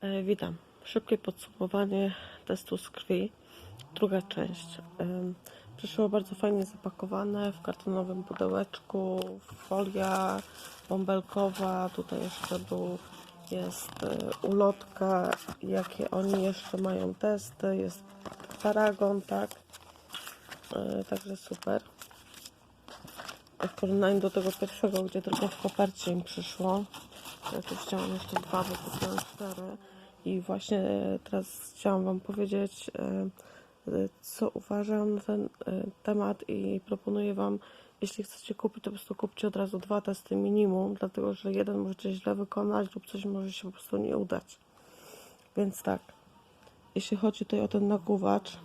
E, Witam. Szybkie podsumowanie testu z krwi. Druga część. Przyszło bardzo fajnie zapakowane w kartonowym pudełeczku, folia bąbelkowa. Tutaj jeszcze był, jest e, ulotka, jakie oni jeszcze mają testy. Jest paragon, tak. E, Także super. W porównaniu do tego pierwszego, gdzie tylko w kopercie im przyszło. Ja tu chciałam jeszcze dwa, bo kupiłam cztery. I właśnie e, teraz chciałam Wam powiedzieć, e, e, co uważam na ten temat i proponuję Wam, jeśli chcecie kupić, to po prostu kupcie od razu dwa testy minimum, dlatego że jeden możecie źle wykonać lub coś może się po prostu nie udać. Więc tak, jeśli chodzi tutaj o ten nakłuwacz, e,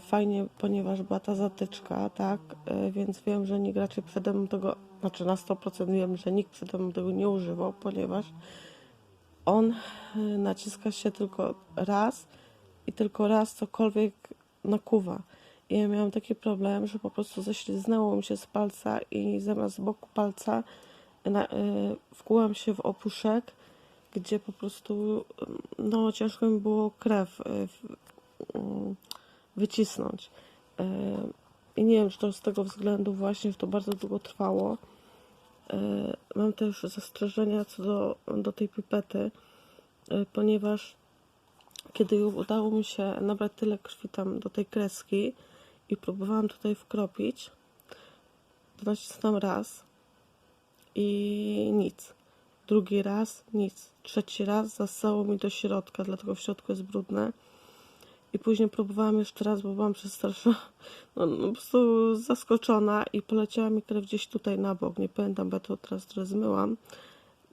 fajnie, ponieważ była ta zatyczka, tak, e, więc wiem, że nikt raczej przede mną tego, znaczy na 100% wiem, że nikt przede mną tego nie używał, ponieważ on e, naciska się tylko raz i tylko raz cokolwiek nakuwa. I ja miałam taki problem, że po prostu ześliznęło mi się z palca i zamiast boku palca na, wkułam się w opuszek, gdzie po prostu no ciężko mi było krew w, y, wycisnąć. Y, I nie wiem, czy to z tego względu właśnie to bardzo długo trwało. Y, Mam też zastrzeżenia co do, do tej pipety, y, ponieważ kiedy już udało mi się nabrać tyle krwi tam do tej kreski i próbowałam tutaj wkropić, to nacisnąłem raz i nic. Drugi raz nic. Trzeci raz zasało mi do środka, dlatego w środku jest brudne. I później próbowałam jeszcze raz, bo byłam przestraszona, no, no, po prostu zaskoczona i poleciała mi krew gdzieś tutaj na bok. Nie pamiętam, bo ja to teraz trochę zmyłam.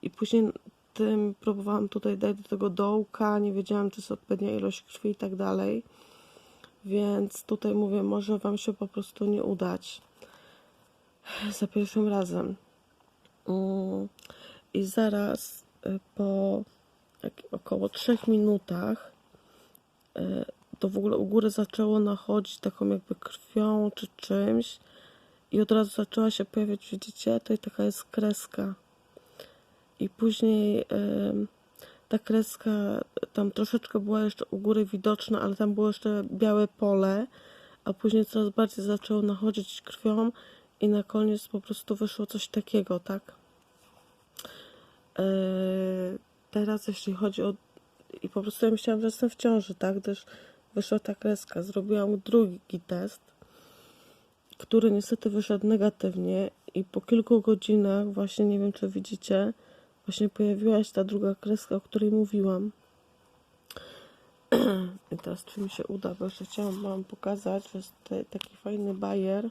I później tym próbowałam tutaj dać do tego dołka, nie wiedziałam, czy jest odpowiednia ilość krwi i tak dalej. Więc tutaj mówię, może Wam się po prostu nie udać za pierwszym razem. Mm, I zaraz y, po około 3 minutach y, to w ogóle u góry zaczęło nachodzić taką jakby krwią czy czymś i od razu zaczęła się pojawiać, widzicie, tutaj taka jest kreska. I później ta kreska tam troszeczkę była jeszcze u góry widoczna, ale tam było jeszcze białe pole, a później coraz bardziej zaczęło nachodzić krwią i na koniec po prostu wyszło coś takiego, tak? E, teraz jeśli chodzi o... I po prostu ja myślałam, że jestem w ciąży, tak? Gdyż wyszła ta kreska. Zrobiłam drugi test, który niestety wyszedł negatywnie i po kilku godzinach, właśnie nie wiem czy widzicie, właśnie pojawiła się ta druga kreska, o której mówiłam. I teraz czy mi się uda, bo jeszcze chciałam wam pokazać, że jest taki fajny bajer.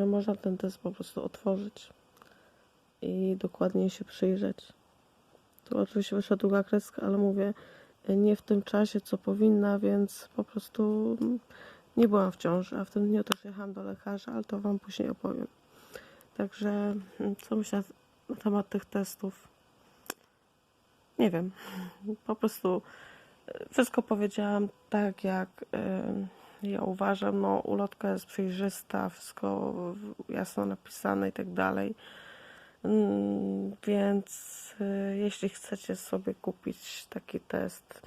Że można ten test po prostu otworzyć i dokładnie się przyjrzeć. Tu oczywiście wyszła druga kreska, ale mówię, nie w tym czasie, co powinna, więc po prostu nie byłam w ciąży, a w tym dniu też jechałam do lekarza, ale to Wam później opowiem. Także co myślę na temat tych testów? Nie wiem. Po prostu e, wszystko powiedziałam tak, jak e, ja uważam. No, ulotka jest przejrzysta, wszystko jasno napisane i tak dalej. Mm, Więc y, jeśli chcecie sobie kupić taki test,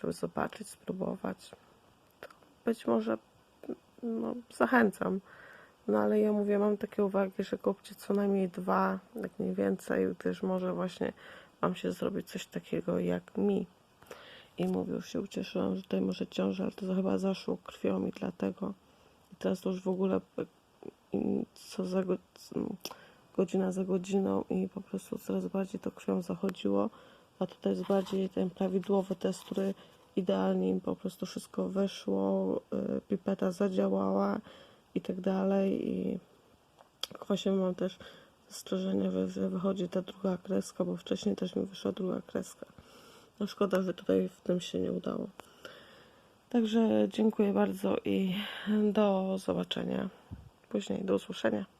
żeby zobaczyć, spróbować, to być może no, zachęcam. No ale ja mówię, mam takie uwagi, że kupcie co najmniej dwa, jak nie więcej, gdyż może właśnie Wam się zrobić coś takiego jak mi. I mówię, już się ucieszyłam, że tutaj może ciąża, ale to chyba zaszło krwią i dlatego. I teraz to już w ogóle co za go- godzina za godziną i po prostu coraz bardziej to krwią zachodziło, a tutaj jest bardziej ten prawidłowy test, który idealnie im po prostu wszystko weszło, y, pipeta zadziałała i tak dalej i właśnie mam też zastrzeżenie, że- że wychodzi ta druga kreska, bo wcześniej też mi wyszła druga kreska. No szkoda, że tutaj w tym się nie udało. Także dziękuję bardzo i do zobaczenia później, do usłyszenia.